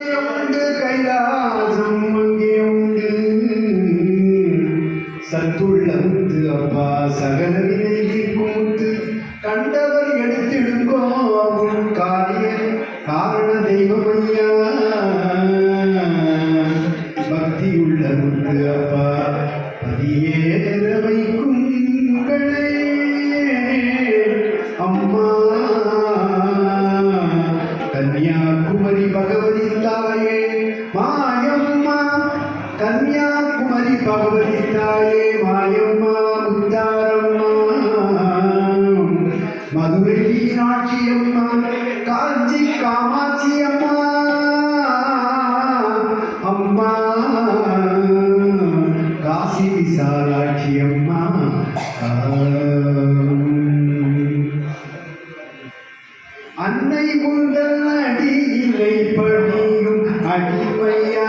உண்டு கைலாசம் அங்கே உண்டு. சத்துள்ள முத்து அப்பா சகல வினையை கூத்து கண்டவர் எடுத்திடுங்கோ உன் காரிய காரண தெய்வம் ஐயா பக்தியுள்ள முத்து அப்பா பதியேற வைக்கும் அம்மா தாயே மாயம்மா கன்னியாகுமரி பகவதி தாயே மாயம்மா முத்தாரம்மா. மதுரை மீனாட்சி அம்மா காஞ்சி காமாட்சி அம்மா அம்மா காசி விசாலாட்சி அம்மா அன்னை முந்தல் அடியிலை মাটি পাইয়া